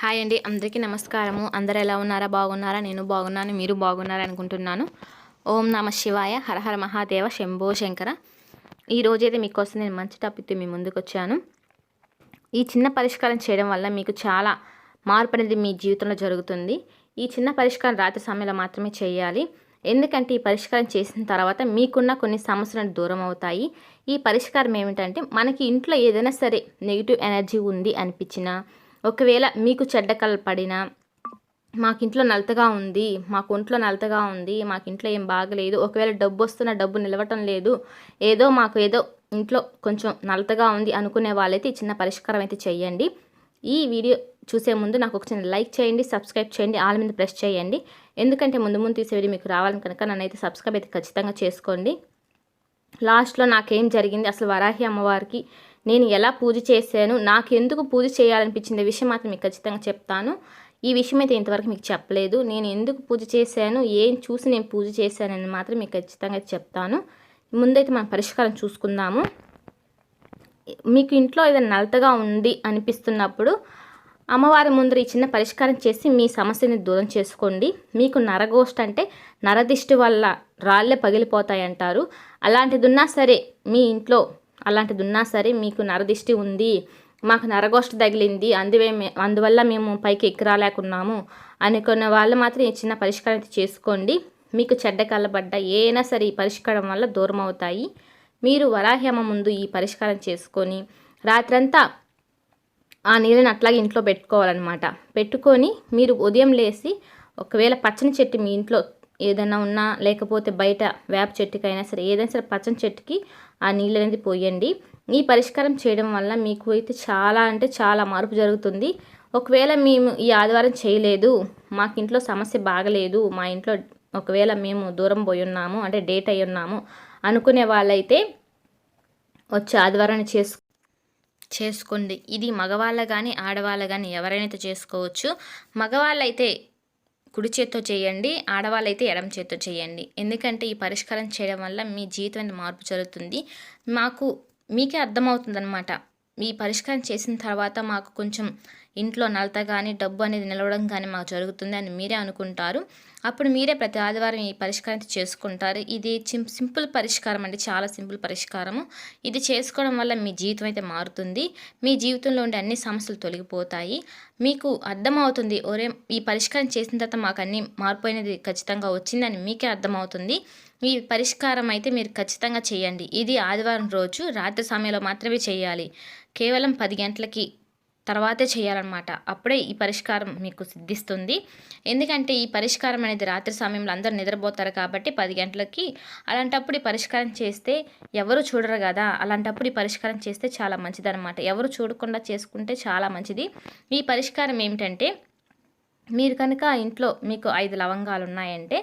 Hi అండి అందరికీ నమస్కారము. అందరు ఎలా ఉన్నారా? బాగున్నారా? నేను బాగున్నాను మీరు బాగున్నారా అనుకుంటున్నాను. ఓం నమ శివాయ హరహర మహాదేవ శంభో శంకర. ఈ రోజైతే మీకోసం నేను మంచి టాపిక్తో మీ ముందుకు వచ్చాను ఈ చిన్న పరిష్కారం చేయడం వల్ల మీకు చాలా మార్పు అనేది మీ జీవితంలో జరుగుతుంది. ఈ చిన్న పరిష్కారం రాత్రి సమయంలో మాత్రమే చేయాలి. ఎందుకంటే ఈ పరిష్కారం చేసిన తర్వాత మీకున్న కొన్ని సమస్యలను దూరం అవుతాయి. ఈ పరిష్కారం ఏమిటంటే మనకి ఇంట్లో ఏదైనా సరే నెగిటివ్ ఎనర్జీ ఉంది అనిపించినా ఒకవేళ మీకు చెడ్డ కళ పడినా మాకు ఇంట్లో నలతగా ఉంది మాకు ఒంట్లో నలతగా ఉంది మాకు ఇంట్లో ఏం బాగలేదు ఒకవేళ డబ్బు వస్తున్న డబ్బు నిలవటం లేదు ఏదో మాకు ఏదో ఇంట్లో కొంచెం నలతగా ఉంది అనుకునే వాళ్ళైతే చిన్న పరిష్కారం అయితే చేయండి ఈ వీడియో చూసే ముందు నాకు ఒక చిన్న లైక్ చేయండి సబ్స్క్రైబ్ చేయండి ఆల్ మీద ప్రెస్ చేయండి. ఎందుకంటే ముందు ముందు తీసే వీడియో మీకు రావాలని కనుక నన్ను అయితే సబ్స్క్రైబ్ అయితే ఖచ్చితంగా చేసుకోండి. లాస్ట్లో నాకేం జరిగింది అసలు వరాహి అమ్మవారికి నేను ఎలా పూజ చేశాను నాకు ఎందుకు పూజ చేయాలనిపించింది విషయం మాత్రం మీకు ఖచ్చితంగా చెప్తాను. ఈ విషయం అయితే ఇంతవరకు మీకు చెప్పలేదు. నేను ఎందుకు పూజ చేశాను ఏం చూసి నేను పూజ చేశానని మాత్రం మీకు ఖచ్చితంగా చెప్తాను. ముందైతే మనం పరిష్కారం చూసుకుందాము. మీకు ఇంట్లో ఏదైనా నలతగా ఉంది అనిపిస్తున్నప్పుడు అమ్మవారి ముందర ఈ చిన్న పరిష్కారం చేసి మీ సమస్యని దూరం చేసుకోండి. మీకు నరగోష్ఠ అంటే నరదిష్టి వల్ల రాళ్ళే పగిలిపోతాయి అంటారు అలాంటిది ఉన్నా సరే మీ ఇంట్లో అలాంటిది ఉన్నా సరే మీకు నరదిష్టి ఉంది. మాకు నరగోష్ట తగిలింది. అందువే అందువల్ల మేము పైకి ఎక్కిరాలేకున్నాము. అనుకున్న వాళ్ళు మాత్రం ఈ చిన్న పరిష్కారం చేసుకోండి. మీకు చెడ్డ కలబడ్డ ఏనా సరే ఈ పరిష్కారం వల్ల దూరం అవుతాయి మీరు వరాహ్యమ ముందు ఈ పరిష్కారం చేసుకొని రాత్రంతా ఆ నీళ్ళని అట్లాగే ఇంట్లో పెట్టుకోవాలన్నమాట. పెట్టుకొని మీరు ఉదయం లేచి ఒకవేళ పచ్చని చెట్టు మీ ఇంట్లో ఏదైనా ఉన్నా లేకపోతే బయట వేప చెట్టుకైనా సరే ఏదైనా సరే పచ్చని చెట్టుకి ఆ నీళ్ళు అనేది పోయండి. ఈ పరిష్కారం చేయడం వల్ల మీకు అయితే చాలా అంటే చాలా మార్పు జరుగుతుంది. ఒకవేళ మేము ఈ ఆదివారం చేయలేదు మాకు ఇంట్లో సమస్య బాగలేదు మా ఇంట్లో ఒకవేళ మేము దూరం పోయి ఉన్నాము అంటే డేట్ అయి ఉన్నాము అనుకునే వాళ్ళైతే వచ్చి ఆదివారం చేసు చేసుకోండి. ఇది మగవాళ్ళ కానీ ఆడవాళ్ళ కానీ ఎవరైనా చేసుకోవచ్చు. మగవాళ్ళైతే కుడి చేత్తో చేయండి ఆడవాళ్ళైతే ఎడమ చేత్తో చేయండి. ఎందుకంటే ఈ పరిష్కారం చేయడం వల్ల మీ జీవితం మార్పు జరుగుతుంది. మాకు మీకే అర్థమవుతుంది అనమాట ఈ పరిష్కారం చేసిన తర్వాత మాకు కొంచెం ఇంట్లో నలత కానీ డబ్బు అనేది నిలవడం కానీ మాకు జరుగుతుంది అని మీరే అనుకుంటారు. అప్పుడు మీరే ప్రతి ఆదివారం ఈ పరిష్కారం చేసుకుంటారు. ఇది సింపుల్ పరిష్కారం అండి. చాలా సింపుల్ పరిష్కారము. ఇది చేసుకోవడం వల్ల మీ జీవితం అయితే మారుతుంది. మీ జీవితంలో ఉండే అన్ని సమస్యలు తొలగిపోతాయి. మీకు అర్థమవుతుంది. ఒరే ఈ పరిష్కారం చేసిన తర్వాత మాకు అన్ని మారిపోయినది ఖచ్చితంగా వచ్చిందని మీకే అర్థమవుతుంది. ఈ పరిష్కారం అయితే మీరు ఖచ్చితంగా చేయండి. ఇది ఆదివారం రోజు రాత్రి సమయంలో మాత్రమే చేయాలి. కేవలం పది గంటలకి తర్వాతే చేయాలన్నమాట. అప్పుడే ఈ పరిష్కారం మీకు సిద్ధిస్తుంది. ఎందుకంటే ఈ పరిష్కారం అనేది రాత్రి సమయంలో అందరూ నిద్రపోతారు కాబట్టి పది గంటలకి అలాంటప్పుడు ఈ పరిష్కారం చేస్తే ఎవరు చూడరు కదా. అలాంటప్పుడు ఈ పరిష్కారం చేస్తే చాలా మంచిదన్నమాట. ఎవరు చూడకుండా చేసుకుంటే చాలా మంచిది. ఈ పరిష్కారం ఏమిటంటే మీరు కనుక ఇంట్లో మీకు ఐదు లవంగాలు ఉన్నాయంటే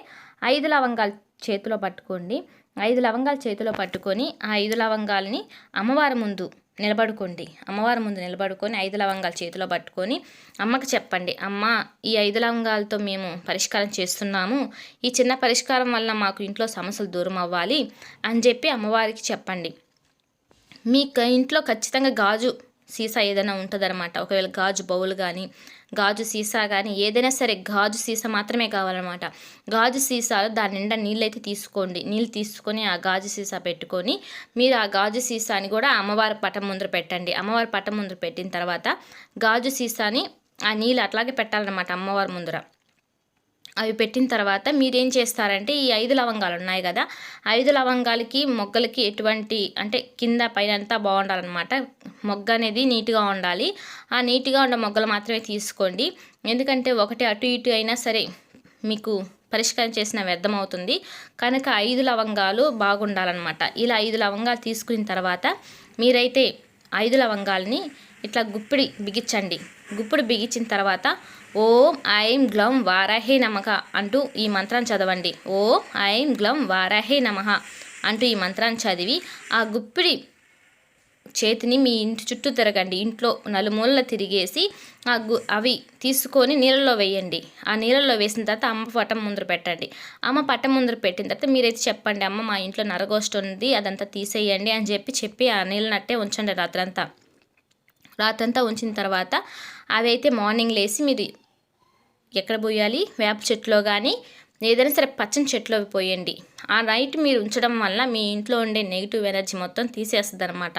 ఐదు లవంగాలు చేతిలో పట్టుకోండి. ఐదు లవంగాలు చేతిలో పట్టుకొని ఆ ఐదు లవంగాలని అమ్మవారి ముందు నిలబడుకోండి. అమ్మవారి ముందు నిలబడుకొని ఐదు లవంగాలు చేతిలో పట్టుకొని అమ్మకి చెప్పండి అమ్మ ఈ ఐదు లవంగాలతో మేము పరిష్కారం చేస్తున్నాము. ఈ చిన్న పరిష్కారం వల్ల మాకు ఇంట్లో సమస్యలు దూరం అవ్వాలి అని చెప్పి అమ్మవారికి చెప్పండి. మీ ఇంట్లో ఖచ్చితంగా గాజు సీసా ఏదైనా ఉంటుందన్నమాట. ఒకవేళ గాజు బౌల్ కానీ గాజు సీసా కానీ ఏదైనా సరే గాజు సీసా మాత్రమే కావాలన్నమాట. గాజు సీసాలో దాని నిండా నీళ్ళు అయితే తీసుకోండి. నీళ్ళు తీసుకొని ఆ గాజు సీసా పెట్టుకొని మీరు ఆ గాజు సీసాని కూడా అమ్మవారి పటం ముందర పెట్టండి. అమ్మవారి పటం ముందర పెట్టిన తర్వాత గాజు సీసాని ఆ నీళ్ళు అట్లాగే పెట్టాలన్నమాట అమ్మవారి ముందర. అవి పెట్టిన తర్వాత మీరేం చేస్తారంటే ఈ ఐదు లవంగాలు ఉన్నాయి కదా ఐదు లవంగాలకి మొగ్గలకి ఎటువంటి అంటే కింద పైన అంతా బాగుండాలన్నమాట. మొగ్గ అనేది నీట్గా ఉండాలి. ఆ నీట్గా ఉన్న మొగ్గలు మాత్రమే తీసుకోండి. ఎందుకంటే ఒకటి అటు ఇటు అయినా సరే మీకు పరిష్కారం చేసిన వ్యర్థం అవుతుంది. కనుక ఐదు లవంగాలు బాగుండాలన్నమాట. ఇలా ఐదు లవంగాలు తీసుకున్న తర్వాత మీరైతే ఐదు లవంగాలని ఇట్లా గుప్పిడి బిగించండి. గుప్పిడి బిగించిన తర్వాత ఓం ఐం గ్లం వారాహే నమక అంటూ ఈ మంత్రాన్ని చదవండి. ఓం ఐం గ్లం వారాహే నమ అంటూ ఈ మంత్రాన్ని చదివి ఆ గుప్పిడి చేతిని మీ ఇంటి చుట్టూ తిరగండి. ఇంట్లో నలుమూలల తిరిగేసి ఆ గు అవి తీసుకొని నీళ్ళలో వేయండి. ఆ నీళ్ళలో వేసిన తర్వాత అమ్మ పట్టం ముందర పెట్టండి. అమ్మ పట్టం ముందర పెట్టిన తర్వాత మీరైతే చెప్పండి అమ్మ మా ఇంట్లో నరగోష్టి ఉంది అదంతా తీసేయండి అని చెప్పి చెప్పి ఆ నీళ్ళనట్టే ఉంచండి రాత్రంతా. రాతంతా ఉంచిన తర్వాత అవి అయితే మార్నింగ్ లేసి మీరు ఎక్కడ పోయాలి? వేప చెట్టులో కానీ ఏదైనా సరే పచ్చని చెట్లో పోయండి. ఆ నైట్ మీరు ఉంచడం వల్ల మీ ఇంట్లో ఉండే నెగిటివ్ ఎనర్జీ మొత్తం తీసేస్తుంది అనమాట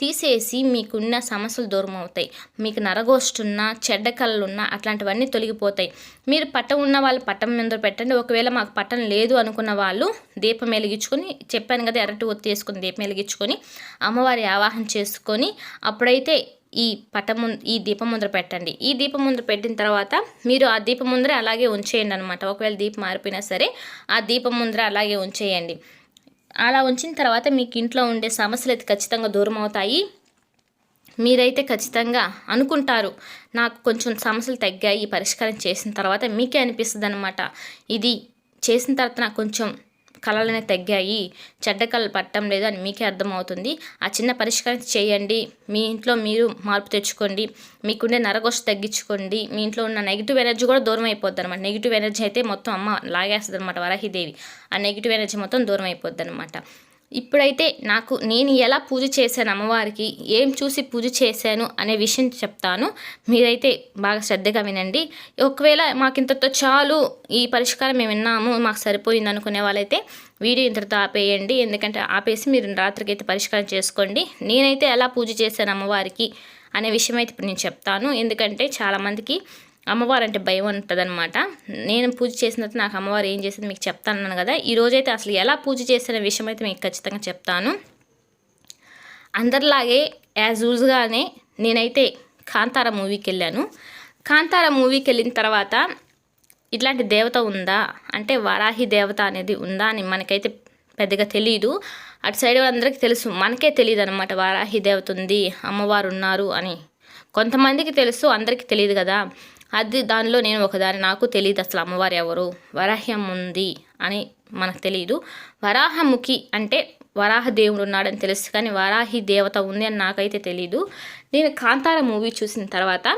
తీసేసి మీకున్న సమస్యలు దూరం అవుతాయి మీకు నరగోష్టున్నా చెడ్డ కళ్ళున్నా అట్లాంటివన్నీ తొలగిపోతాయి. మీరు పట్టం ఉన్న వాళ్ళు పట్టం మీద పెట్టండి. ఒకవేళ మాకు పట్టం లేదు అనుకున్న వాళ్ళు దీపం వెలిగించుకొని చెప్పాను కదా ఎర్రటి ఒత్తి వేసుకొని దీపం వెలిగించుకొని అమ్మవారి ఆవాహన చేసుకొని అప్పుడైతే ఈ పట ఈ దీపం ముందర పెట్టండి. ఈ దీపం ముందర పెట్టిన తర్వాత మీరు ఆ దీపం ముందర అలాగే ఉంచేయండి అనమాట ఒకవేళ దీపం మారిపోయినా సరే ఆ దీపం ముందర అలాగే ఉంచేయండి. అలా ఉంచిన తర్వాత మీకు ఇంట్లో ఉండే సమస్యలు అయితే ఖచ్చితంగా దూరం అవుతాయి. మీరైతే ఖచ్చితంగా అనుకుంటారు నాకు కొంచెం సమస్యలు తగ్గాయి పరిష్కారం చేసిన తర్వాత మీకే అనిపిస్తుంది అనమాట ఇది చేసిన తర్వాత నాకు కొంచెం కళలనే తగ్గాయి. చెడ్డ కళలు పట్టడం లేదు అని మీకే అర్థమవుతుంది. ఆ చిన్న పరిష్కారం చేయండి. మీ ఇంట్లో మీరు మార్పు తెచ్చుకోండి. మీకుండే నరగోష తగ్గించుకోండి. మీ ఇంట్లో ఉన్న నెగిటివ్ ఎనర్జీ కూడా దూరం అయిపోద్ది అనమాట నెగిటివ్ ఎనర్జీ అయితే మొత్తం అమ్మ లాగేస్తుంది అనమాట వరాహిదేవి. ఆ నెగిటివ్ ఎనర్జీ మొత్తం దూరం అయిపోద్ది అనమాట ఇప్పుడైతే నాకు నేను ఎలా పూజ చేశాను అమ్మవారికి ఏం చూసి పూజ చేశాను అనే విషయం చెప్తాను. మీరైతే బాగా శ్రద్ధగా వినండి. ఒకవేళ మాకు ఇంతతో చాలు ఈ పరిష్కారం మేము విన్నాము మాకు సరిపోయింది అనుకునే వాళ్ళైతే వీడియో ఇంతటితో ఆపేయండి. ఎందుకంటే ఆపేసి మీరు రాత్రికి అయితే పరిష్కారం చేసుకోండి. నేనైతే ఎలా పూజ చేశాను అమ్మవారికి అనే విషయం అయితే ఇప్పుడు నేను చెప్తాను. ఎందుకంటే చాలామందికి అమ్మవారు అంటే భయం ఉంటుందన్నమాట. నేను పూజ చేసిన నాకు అమ్మవారు ఏం చేసింది మీకు చెప్తాను కదా. ఈరోజైతే అసలు ఎలా పూజ చేసిన విషయం అయితే మీకు ఖచ్చితంగా చెప్తాను. అందరిలాగే యాజ్ యూజ్గానే నేనైతే కాంతార మూవీకి వెళ్ళాను. కాంతార మూవీకి వెళ్ళిన తర్వాత ఇట్లాంటి దేవత ఉందా? అంటే వారాహి దేవత అనేది ఉందా అని మనకైతే పెద్దగా తెలియదు అటు సైడ్ అందరికీ తెలుసు. మనకే తెలియదు అనమాట వారాహి దేవత ఉంది అమ్మవారు ఉన్నారు అని. కొంతమందికి తెలుసు అందరికీ తెలియదు కదా. అది దానిలో నేను ఒకదాని నాకు తెలియదు అసలు అమ్మవారు ఎవరు వరాహ్యం ఉంది అని మనకు తెలియదు. వరాహముఖి అంటే వరాహ దేవుడు ఉన్నాడని తెలుసు కానీ వరాహి దేవత ఉంది అని నాకైతే తెలీదు. నేను కాంతార మూవీ చూసిన తర్వాత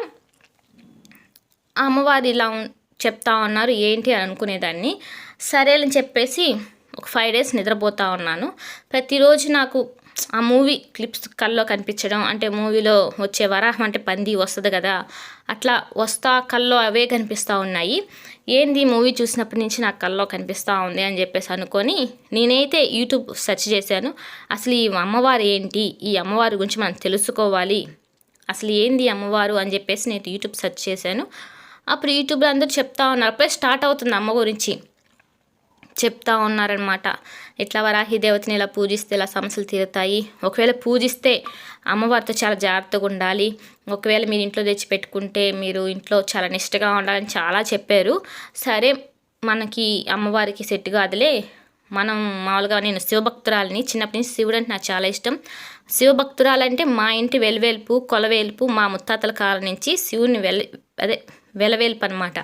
అమ్మవారి ఇలా చెప్తా ఉన్నారు ఏంటి అని అనుకునేదాన్ని. సరేలని చెప్పేసి ఒక ఫైవ్ డేస్ నిద్రపోతా ఉన్నాను. ప్రతిరోజు నాకు ఆ మూవీ క్లిప్స్ కల్లో కనిపించడం అంటే మూవీలో వచ్చే వరాహం అంటే పంది వస్తుంది కదా అట్లా వస్తా కల్లో అవే కనిపిస్తూ ఉన్నాయి. ఏంది మూవీ చూసినప్పటి నుంచి నాకు కల్లో కనిపిస్తూ ఉంది అని చెప్పేసి అనుకొని నేనైతే యూట్యూబ్ సెర్చ్ చేశాను. అసలు ఈ అమ్మవారు ఏంటి? ఈ అమ్మవారి గురించి మనం తెలుసుకోవాలి. అసలు ఏంది అమ్మవారు అని చెప్పేసి నేను యూట్యూబ్ సెర్చ్ చేశాను. అప్పుడు యూట్యూబ్లో అందరూ చెప్తా ఉన్నారు. అప్పుడే స్టార్ట్ అవుతుంది అమ్మ గురించి. చెప్తా ఉన్నారనమాట ఇట్లా వరాహి దేవతని ఇలా పూజిస్తే ఇలా సమస్యలు తీరుతాయి? ఒకవేళ పూజిస్తే అమ్మవారితో చాలా జాగ్రత్తగా ఉండాలి. ఒకవేళ మీరు ఇంట్లో తెచ్చి పెట్టుకుంటే మీరు ఇంట్లో చాలా నిష్టగా ఉండాలని చాలా చెప్పారు. సరే మనకి అమ్మవారికి సెట్ కాదులే. మనం మామూలుగా నేను శివభక్తురాలని చిన్నప్పటి నుంచి శివుడు అంటే నాకు చాలా ఇష్టం. శివభక్తురాలంటే మా ఇంటి వెలువేల్పు కొలవేల్పు మా ముత్తాతల కాలం నుంచి శివుని వెల అదే వెలవేల్పు అనమాట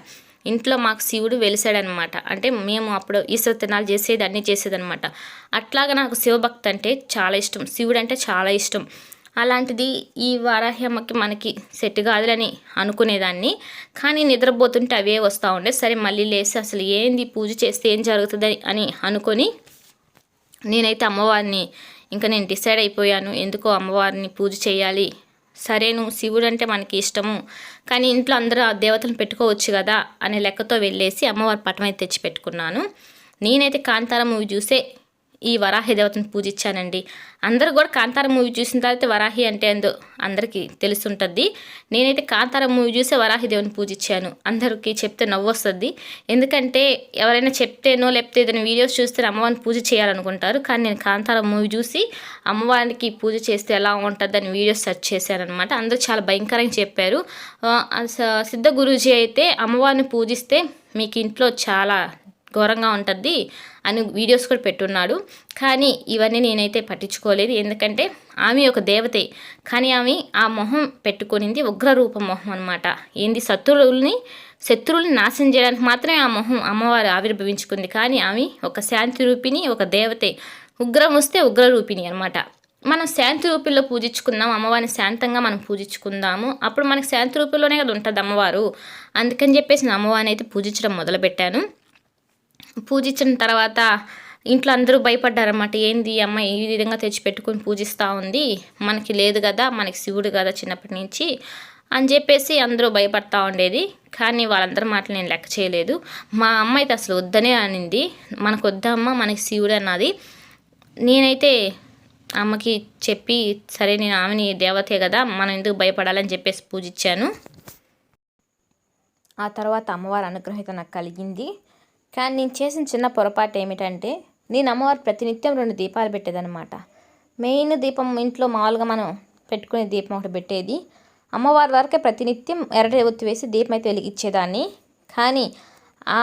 ఇంట్లో మాకు శివుడు వెలిసాడనమాట. అంటే మేము అప్పుడు ఈశ్వరతనాలు చేసేది అన్నీ చేసేదనమాట. అట్లాగా నాకు శివభక్తి అంటే చాలా ఇష్టం. శివుడు అంటే చాలా ఇష్టం. అలాంటిది ఈ వారాహ్యమ్మకి మనకి సెట్ కాదులని అనుకునేదాన్ని. కానీ నిద్రపోతుంటే అవే వస్తూ ఉండే. సరే మళ్ళీ లేసి అసలు ఏంది పూజ చేస్తే ఏం జరుగుతుంది అని అనుకొని నేనైతే అమ్మవారిని ఇంకా నేను డిసైడ్ అయిపోయాను. ఎందుకో అమ్మవారిని పూజ చేయాలి సరేను శివుడు అంటే మనకి ఇష్టము. కానీ ఇంట్లో అందరూ ఆ దేవతలను పెట్టుకోవచ్చు కదా అనే లెక్కతో వెళ్ళేసి అమ్మవారి పటం అయితే తెచ్చి పెట్టుకున్నాను నేనైతే కాంతార మూవీ చూసే ఈ వరాహి దేవతను పూజించానండి. అందరూ కూడా కాంతార మూవీ చూసిన తర్వాత వరాహి అంటే అందు అందరికీ తెలుసుంటుంది. నేనైతే కాంతార మూవీ చూసే వరాహి దేవుని పూజించాను. అందరికీ చెప్తే నవ్వు వస్తుంది ఎందుకంటే ఎవరైనా చెప్తేనో లేకపోతే ఏదైనా వీడియోస్ చూస్తే అమ్మవారిని పూజ చేయాలనుకుంటారు. కానీ నేను కాంతార మూవీ చూసి అమ్మవారికి పూజ చేస్తే ఎలా ఉంటుంది అని వీడియోస్ సెర్చ్ చేశాను అనమాట అందరూ చాలా భయంకరంగా చెప్పారు. సిద్ధ గురూజీ అయితే అమ్మవారిని పూజిస్తే మీకు ఇంట్లో చాలా ఘోరంగా ఉంటుంది అని వీడియోస్ కూడా పెట్టున్నాడు. కానీ ఇవన్నీ నేనైతే పట్టించుకోలేదు. ఎందుకంటే ఆమె ఒక దేవతే. కానీ ఆమె ఆ మొహం పెట్టుకునింది ఉగ్రరూప మొహం అనమాట ఏంది? శత్రువుల్ని శత్రువుల్ని నాశనం చేయడానికి మాత్రమే ఆ మొహం అమ్మవారు ఆవిర్భవించుకుంది. కానీ ఆమె ఒక శాంతి రూపిణి ఒక దేవతే. ఉగ్రం వస్తే ఉగ్ర రూపిణి అనమాట మనం శాంతి రూపంలో పూజించుకుందాం అమ్మవారిని శాంతంగా మనం పూజించుకుందాము. అప్పుడు మనకి శాంతి రూపంలోనే కదా ఉంటుంది అమ్మవారు. అందుకని చెప్పేసి నేను అమ్మవారిని అయితే పూజించడం మొదలుపెట్టాను. పూజించిన తర్వాత ఇంట్లో అందరూ భయపడ్డారన్నమాట ఏంది అమ్మాయి ఈ విధంగా తెచ్చి పెట్టుకొని పూజిస్తూ ఉంది? మనకి లేదు కదా మనకి శివుడు కదా చిన్నప్పటి నుంచి అని చెప్పేసి అందరూ భయపడతా ఉండేది. కానీ వాళ్ళందరి మాటలు నేను లెక్క చేయలేదు. మా అమ్మ అయితే అసలు వద్దనే అనింది. మనకు వద్దమ్మ మనకి శివుడు అన్నది. నేనైతే అమ్మకి చెప్పి సరే నేను ఆమెని దేవతే కదా మనం ఎందుకు భయపడాలని చెప్పేసి పూజించాను. ఆ తర్వాత అమ్మవారి అనుగ్రహిత నాకు కలిగింది. కానీ నేను చేసిన చిన్న పొరపాటు ఏమిటంటే నేను అమ్మవారు ప్రతినిత్యం రెండు దీపాలు పెట్టేదన్నమాట. మెయిన్ దీపం ఇంట్లో మామూలుగా మనం పెట్టుకునే దీపం ఒకటి పెట్టేది. అమ్మవారి వరకే ప్రతినిత్యం ఎర్ర ఒత్తి వేసి దీపం అయితే వెలిగించేదాన్ని. కానీ ఆ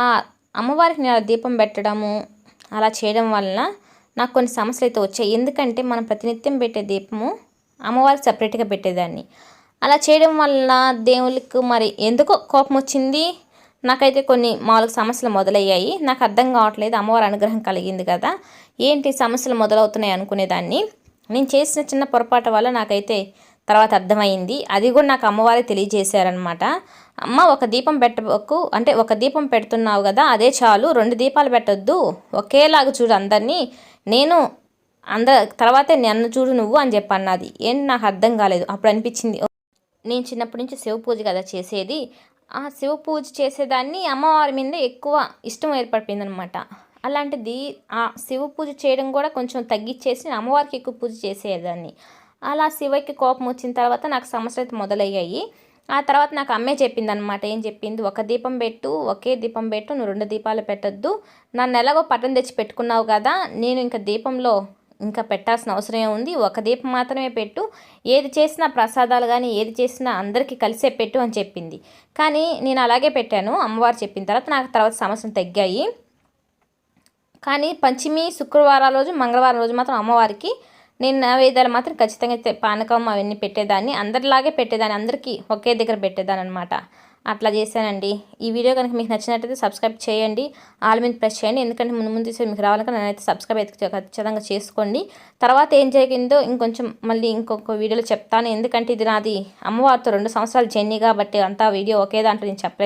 అమ్మవారికి నేను దీపం పెట్టడము అలా చేయడం వలన నాకు కొన్ని సమస్యలు అయితే వచ్చాయి. ఎందుకంటే మనం ప్రతినిత్యం పెట్టే దీపము అమ్మవారికి సపరేట్గా పెట్టేదాన్ని. అలా చేయడం వల్ల దేవుళ్ళకు మరి ఎందుకో కోపం వచ్చింది? నాకైతే కొన్ని నాలుగు సమస్యలు మొదలయ్యాయి. నాకు అర్థం కావట్లేదు. అమ్మవారి అనుగ్రహం కలిగింది కదా. ఏంటి సమస్యలు మొదలవుతున్నాయి అనుకునేదాన్ని. నేను చేసిన చిన్న పొరపాటు వల్ల నాకైతే తర్వాత అర్థమైంది. అది కూడా నాకు అమ్మవారే తెలియజేశారనమాట అమ్మ ఒక దీపం పెట్టకు అంటే ఒక దీపం పెడుతున్నావు కదా అదే చాలు. రెండు దీపాలు పెట్టొద్దు. ఒకేలాగా చూడు అందరినీ. నేను అంద తర్వాతే నన్ను చూడు నువ్వు అని చెప్పి అన్నది ఏంటి నాకు అర్థం కాలేదు. అప్పుడు అనిపించింది నేను చిన్నప్పటి నుంచి శివ పూజ కదా చేసేది. ఆ శివ పూజ చేసేదాన్ని అమ్మవారి మీద ఎక్కువ ఇష్టం ఏర్పడిపోయింది అనమాట అలాంటిది ఆ శివ పూజ చేయడం కూడా కొంచెం తగ్గించేసి అమ్మవారికి ఎక్కువ పూజ చేసేదాన్ని. అలా శివకి కోపం వచ్చిన తర్వాత నాకు సమస్యలు అయితే మొదలయ్యాయి. ఆ తర్వాత నాకు అమ్మే చెప్పింది అనమాట ఏం చెప్పింది? ఒక దీపం పెట్టు ఒకే దీపం పెట్టు నువ్వు రెండు దీపాలు పెట్టద్దు. నన్ను ఎలాగో పట్టం తెచ్చి పెట్టుకున్నావు కదా నేను ఇంకా దీపంలో ఇంకా పెట్టాల్సిన అవసరం ఉంది? ఒక దీపం మాత్రమే పెట్టు. ఏది చేసినా ప్రసాదాలు కానీ ఏది చేసినా అందరికీ కలిసే పెట్టు అని చెప్పింది. కానీ నేను అలాగే పెట్టాను. అమ్మవారు చెప్పిన తర్వాత నాకు తర్వాత సమస్యలు తగ్గాయి. కానీ పంచమి శుక్రవారం రోజు మంగళవారం రోజు మాత్రం అమ్మవారికి నేను నైవేద్యాలు మాత్రం ఖచ్చితంగా పానకం అవన్నీ పెట్టేదాన్ని. అందరిలాగే పెట్టేదాన్ని. అందరికీ ఒకే దగ్గర పెట్టేదాన్ని అనమాట అట్లా చేశానండి. ఈ వీడియో కనుక మీకు నచ్చినట్టయితే సబ్స్క్రైబ్ చేయండి. ఆల్ మీద ప్రెస్ చేయండి. ఎందుకంటే ముందు ముందు మీకు రావాలంటే నేనైతే సబ్స్క్రైబ్ అయితే ఖచ్చితంగా చేసుకోండి. తర్వాత ఏం జరిగిందో ఇంకొంచెం మళ్ళీ ఇంకొక వీడియోలో చెప్తాను. ఎందుకంటే ఇది నాది అమ్మవారితో రెండు సంవత్సరాలు జర్నీ కాబట్టి అంతా వీడియో ఒకే దాంట్లో నేను చెప్పలేను.